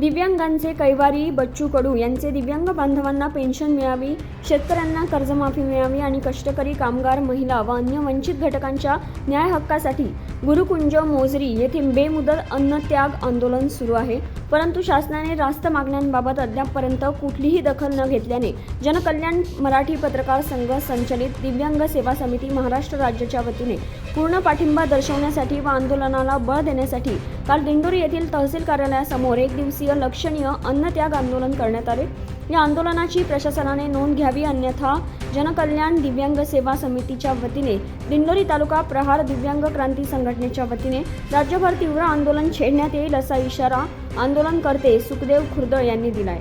दिव्यांगांचे कैवारी बच्चू कडू यांचे दिव्यांग बांधवांना पेन्शन मिळावी शेतकऱ्यांना कर्जमाफी मिळावी आणि कष्टकरी कामगार महिला व अन्य वंचित घटकांच्या न्याय हक्कासाठी गुरुकुंज मोजरी येथे बेमुदत अन्नत्याग आंदोलन सुरू आहे. परंतु शासनाने रास्त मागण्यांबाबत अद्यापपर्यंत कुठलीही दखल न घेतल्याने जनकल्याण मराठी पत्रकार संघ संचलित दिव्यांग सेवा समिती महाराष्ट्र राज्याच्या वतीने पूर्ण पाठिंबा दर्शवण्यासाठी व आंदोलनाला बळ देण्यासाठी काल दिंडोरी येथील तहसील कार्यालयासमोर एक दिवसीय लक्षणीय अन्नत्याग आंदोलन करण्यात आले. या आंदोलनाची प्रशासनाने नोंद घ्यावी अन्यथा जनकल्याण दिव्यांग सेवा समितीच्या वतीने दिंडोरी तालुका प्रहार दिव्यांग क्रांती संघटनेच्या वतीने राज्यभर तीव्र आंदोलन छेडण्यात येईल असा इशारा आंदोलनकर्ते सुखदेव खुर्द यांनी दिलाय.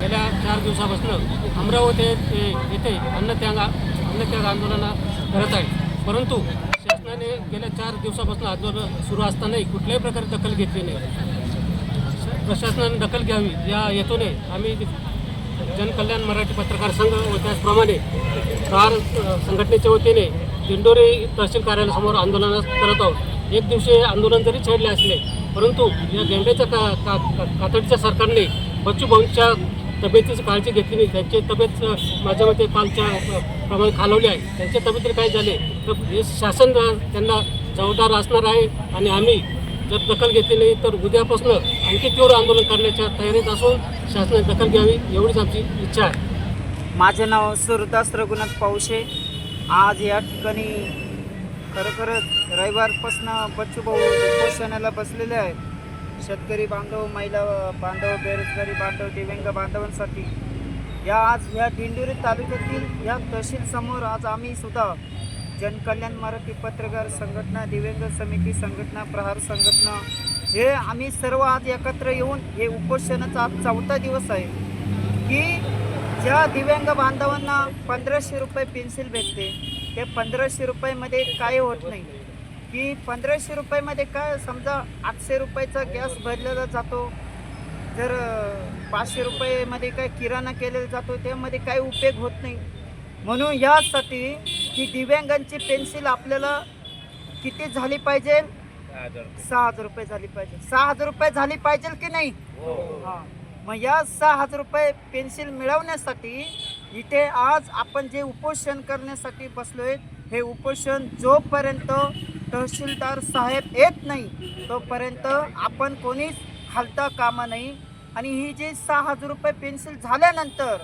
गेल्या चार दिवसापासून अमरावती येथे अन्नत्याग अन्नत्याग आंदोलन करत आहे परंतु शासनाने गेल्या चार दिवसापासून आंदोलन सुरू असतानाही कुठल्याही प्रकारे दखल घेतली नाही. प्रशासनाने दखल घ्यावी या हेतूने आम्ही जनकल्याण मराठी पत्रकार संघ व त्याचप्रमाणे प्रहार संघटनेच्या वतीने दिंडोरी तहसील कार्यालयासमोर आंदोलन करत आहोत. एक दिवशी आंदोलन जरी छेडले असले परंतु या गेंड्याच्या का का का- कातडीच्या सरकारने बच्चू भाऊंच्या तब्येतीची काळजी घेतली नाही. त्यांची तब्येत माझ्या मते कालच्या प्रमाणे खालवली आहे. त्यांच्या तब्येतीला काय झाले? तर हे शासन त्यांना जबाबदार असणार आहे आणि आम्ही जर दखल घेतली नाही तर उद्यापासून आणखी तीव्र आंदोलन करण्याच्या तयारीत असून शासनाने दखल घ्यावी एवढीच आमची इच्छा आहे. माझे नाव सुरदास रघुनाथ पावशे. आज या ठिकाणी खरोखरच रविवारपासनं बच्चूभाऊ उपोषणाला बसलेले आहे शेतकरी बांधव महिला बांधव बेरोजगारी बांधव दिव्यांग बांधवांसाठी. या आज या दिंडोरी तालुक्यातील या तहसील समोर आज आम्ही सुद्धा जनकल्याण मराठी पत्रकार संघटना दिव्यांग समिती संघटना प्रहार संघटना हे आम्ही सर्व आज एकत्र येऊन हे उपोषणाचा आज चौथा दिवस आहे. की ज्या दिव्यांग बांधवांना पंधराशे रुपये पेन्सिल भेटते ते पंधराशे रुपयामध्ये काय होत नाही. की पंधराशे रुपयामध्ये काय समजा आठशे रुपयाचा गॅस भरलेला जातो जर पाचशे रुपयेमध्ये काय किराणा केलेला जातो त्यामध्ये काही उपयोग होत नाही. म्हणून यासाठी की दिव्यांगांची पेन्सिल आपल्याला किती झाली पाहिजे? सहा हजार रुपये झाली पाहिजे. सहा हजार रुपये झाली पाहिजे की नाही? हा. मग या सहा हजार रुपये पेन्सिल मिळवण्यासाठी इथे आज आपण जे उपोषण करण्यासाठी बसलोय हे उपोषण जोपर्यंत तहसीलदार साहेब येत नाही तोपर्यंत आपण कोणीच हलता कामा नाही. आणि ही जी सहा हजार रुपये पेन्सिल झाल्यानंतर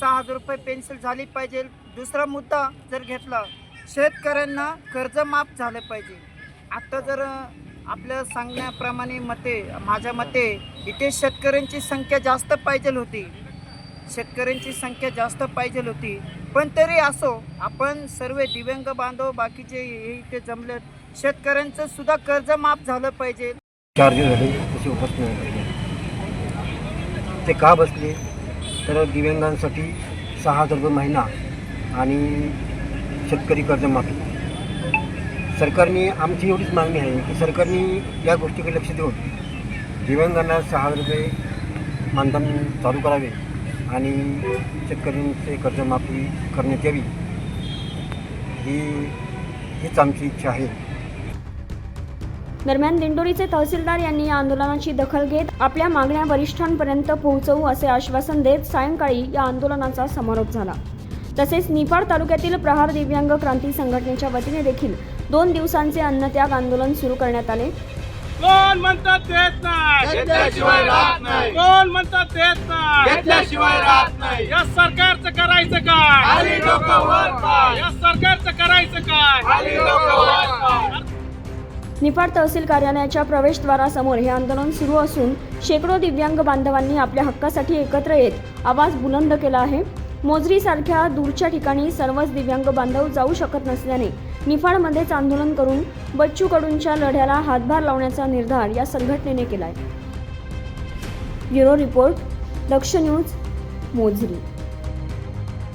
सहा हजार रुपये पेन्सिल झाली पाहिजे. दुसरा मुद्दा जर घेतला शेतकऱ्यांना कर्ज माफ झालं पाहिजे. आता जर आपल्या सांगण्याप्रमाणे मते माझ्या मते इथे शेतकऱ्यांची संख्या जास्त पाहिजे होती. शेतकऱ्यांची संख्या जास्त पाहिजे होती. पण तरी असो आपण सर्व दिव्यांग बांधव बाकीचे हे इथे जमले शेतकऱ्यांचं सुद्धा कर्ज माफ झालं पाहिजे. चार दिवस झाले उपस्थित ते का बसले? तर दिव्यांगांसाठी सहा हजार रुपये महिना आणि शेतकरी कर्जमाफी सरकारने आमची एवढीच मागणी आहे की सरकारने या गोष्टीकडे लक्ष देऊन दिव्यांगांना सहा हजार रुपये मानधन चालू करावे. आणि शेतकऱ्यांचे कर्जमाफी करण्यात यावी. ही हीच आमची इच्छा आहे. दरम्यान दिंडोरीचे तहसीलदार यांनी या आंदोलनाची दखल घेत आपल्या मागण्या वरिष्ठांपर्यंत पोहोचवू असे आश्वासन देत सायंकाळी या आंदोलनाचा समारोप झाला. तसेच निफाड तालुक्यातील प्रहार दिव्यांग क्रांती संघटनेच्या वतीने देखील दोन दिवसांचे अन्नत्याग आंदोलन सुरू करण्यात आले. कोण म्हणतात देत नाही? घेतल्याशिवाय राहत नाही. कोण म्हणतात देत नाही? घेतल्याशिवाय राहत नाही. या सरकारचं करायचं काय? खाली लोक या सरकारचं करायचं काय? खाली लोक निफाड तहसील कार्यालयाच्या प्रवेशद्वारासमोर हे आंदोलन सुरू असून शेकडो दिव्यांग बांधवांनी आपल्या हक्कासाठी एकत्र येत आवाज बुलंद केला आहे. मोजरीसारख्या दूरच्या ठिकाणी सर्वच दिव्यांग बांधव जाऊ शकत नसल्याने निफाडमध्येच आंदोलन करून बच्चू कडूंच्या लढ्याला हातभार लावण्याचा निर्धार या संघटनेने केलाय. Bureau report Laksh news Mozari.